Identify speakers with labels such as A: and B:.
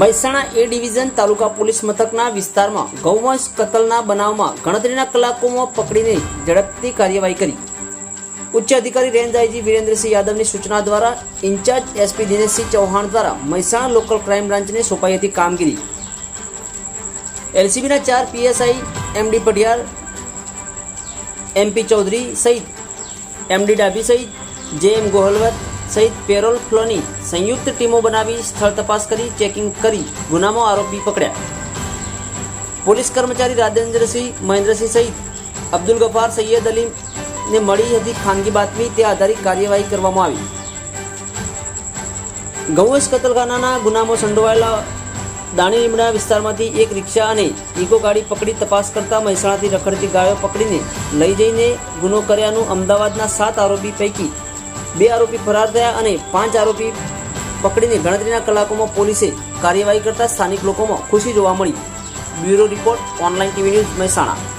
A: Mehsana A division તાલુકા police મથકના વિસ્તારમાં ગૌવંશ કતલના બનાવમાં ગણતરીના કલાકોમાં પકડીને ઝડપથી કાર્યવાહી કરી. ઉચ્ચ અધિકારી રેન્જ આઈજી વિરેન્દ્રસિંહ યાદવની સૂચના દ્વારા ઇન્ચાર્જ એસપી દિનેશસિંહ ચૌહાણ દ્વારા મહેસાણા લોકલ ક્રાઇમ બ્રાન્ચને સોંપાઈ હતી કામગીરી. એલસીબીના ચાર PSI, MD Padhiyar, MP Chaudhary સહિત એમડી ડાભી સહિત જે એમ ગોહલવત સહિત પેરોલ ફ્લોની સંયુક્ત ટીમો બનાવી સ્થળ તપાસ કરી ચેકિંગ કરી ગુનામાં આરોપી પકડ્યા. પોલીસ કર્મચારી રાજેન્દ્રસિંહ, મહેન્દ્રસિંહ સહિત અબ્દુલ ગફાર, સૈયદ અલીમને મળી હતી ખાનગી બાતમી. તે આધારિત કાર્યવાહી કરવામાં આવી. ગૌવંશ કતલખાનાના ગુનામાં સંડોવાયેલા દાણી લીમડા વિસ્તારમાંથી એક રિક્ષા અને ઇકો ગાડી પકડી તપાસ કરતા મહેસાણાથી રખડતી ગાયો પકડીને લઈ જઈને ગુનો કર્યાનું અમદાવાદના સાત આરોપી પૈકી બે આરોપી ફરાર થયા અને પાંચ આરોપી પકડીને ગણતરીના કલાકોમાં પોલીસે કાર્યવાહી કરતા સ્થાનિક લોકોમાં ખુશી જોવા મળી. Bureau report online TV news Mehsana.